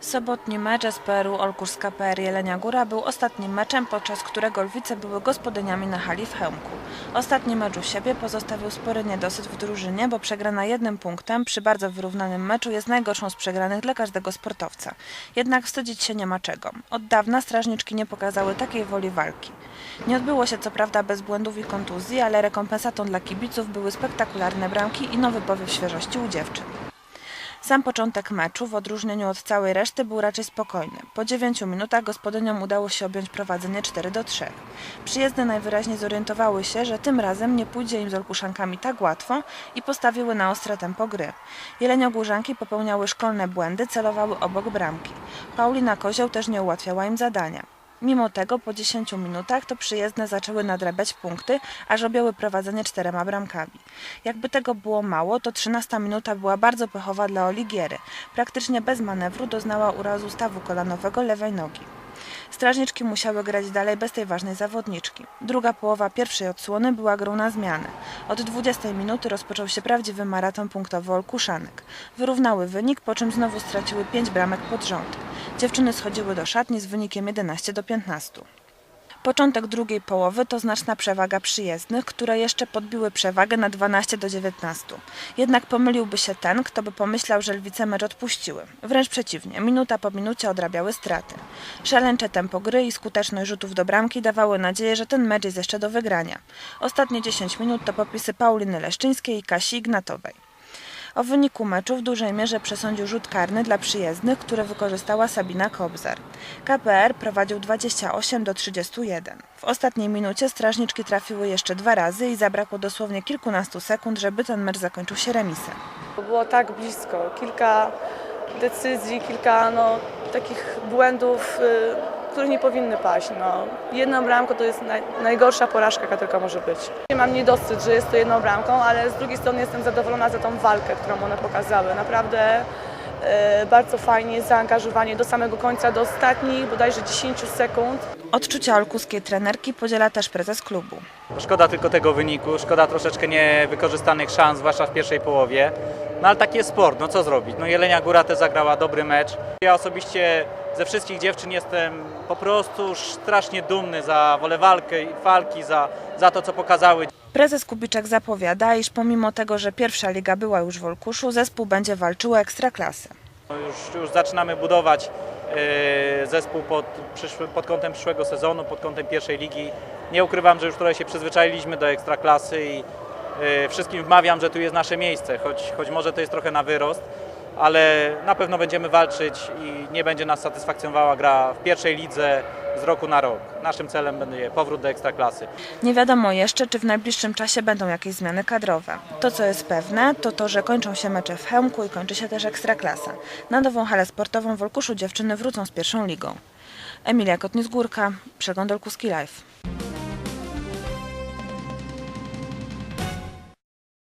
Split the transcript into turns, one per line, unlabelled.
Sobotni mecz SPR-u Olkusz KPR Jelenia Góra był ostatnim meczem, podczas którego Lwice były gospodyniami na hali w Chełmku. Ostatni mecz u siebie pozostawił spory niedosyt w drużynie, bo przegrana jednym punktem przy bardzo wyrównanym meczu jest najgorszą z przegranych dla każdego sportowca. Jednak wstydzić się nie ma czego. Od dawna strażniczki nie pokazały takiej woli walki. Nie odbyło się co prawda bez błędów i kontuzji, ale rekompensatą dla kibiców były spektakularne bramki i nowy powiew świeżości u dziewczyn. Sam początek meczu, w odróżnieniu od całej reszty, był raczej spokojny. Po 9 minutach gospodyniom udało się objąć prowadzenie 4 do 3. Przyjezdne najwyraźniej zorientowały się, że tym razem nie pójdzie im z Olkuszankami tak łatwo i postawiły na ostre tempo gry. Jeleniogórzanki popełniały szkolne błędy, celowały obok bramki. Paulina Kozioł też nie ułatwiała im zadania. Mimo tego po 10 minutach to przyjezdne zaczęły nadrabiać punkty, aż objęły prowadzenie czterema bramkami. Jakby tego było mało, to 13 minuta była bardzo pechowa dla Oligiery. Praktycznie bez manewru doznała urazu stawu kolanowego lewej nogi. Strażniczki musiały grać dalej bez tej ważnej zawodniczki. Druga połowa pierwszej odsłony była grą na zmianę. Od 20 minuty rozpoczął się prawdziwy maraton punktowy Olkuszanek. Wyrównały wynik, po czym znowu straciły 5 bramek pod rząd. Dziewczyny schodziły do szatni z wynikiem 11 do 15. Początek drugiej połowy to znaczna przewaga przyjezdnych, które jeszcze podbiły przewagę na 12 do 19. Jednak pomyliłby się ten, kto by pomyślał, że lwice mecz odpuściły. Wręcz przeciwnie, minuta po minucie odrabiały straty. Szaleńcze tempo gry i skuteczność rzutów do bramki dawały nadzieję, że ten mecz jest jeszcze do wygrania. Ostatnie 10 minut to popisy Pauliny Leszczyńskiej i Kasi Ignatowej. O wyniku meczu w dużej mierze przesądził rzut karny dla przyjezdnych, który wykorzystała Sabina Kobzar. KPR prowadził 28 do 31. W ostatniej minucie strażniczki trafiły jeszcze dwa razy i zabrakło dosłownie kilkunastu sekund, żeby ten mecz zakończył się remisem.
Było tak blisko, kilka decyzji, kilka no, takich błędów, y, których nie powinny paść. No. Jedna bramka to jest naj, najgorsza porażka, jaka tylko może być. Mam niedosyt, że jest to jedną bramką, ale z drugiej strony jestem zadowolona za tą walkę, którą one pokazały. Naprawdę y, bardzo fajnie, zaangażowanie do samego końca, do ostatnich bodajże 10 sekund.
Odczucia olkuskiej trenerki podziela też prezes klubu.
Szkoda tylko tego wyniku, szkoda troszeczkę niewykorzystanych szans, zwłaszcza w pierwszej połowie. No ale taki jest sport, no co zrobić? No Jelenia Góra też zagrała dobry mecz. Ja osobiście ze wszystkich dziewczyn jestem po prostu strasznie dumny za wolę walkę, walki, za, za to co pokazały.
Prezes Kubiczek zapowiada, iż pomimo tego, że pierwsza liga była już w Olkuszu, zespół będzie walczył o ekstraklasę.
No Już, już zaczynamy budować e, zespół pod, przyszły, pod kątem przyszłego sezonu, pod kątem pierwszej ligi. Nie ukrywam, że już trochę się przyzwyczailiśmy do ekstraklasy i wszystkim wmawiam, że tu jest nasze miejsce, choć, choć może to jest trochę na wyrost, ale na pewno będziemy walczyć i nie będzie nas satysfakcjonowała gra w pierwszej lidze z roku na rok. Naszym celem będzie powrót do ekstraklasy.
Nie wiadomo jeszcze, czy w najbliższym czasie będą jakieś zmiany kadrowe. To, co jest pewne, to to, że kończą się mecze w Chełmku i kończy się też Ekstraklasa. Na nową halę sportową w Olkuszu dziewczyny wrócą z pierwszą ligą. Emilia Kotnis-Górka, Przegląd Olkuski Live.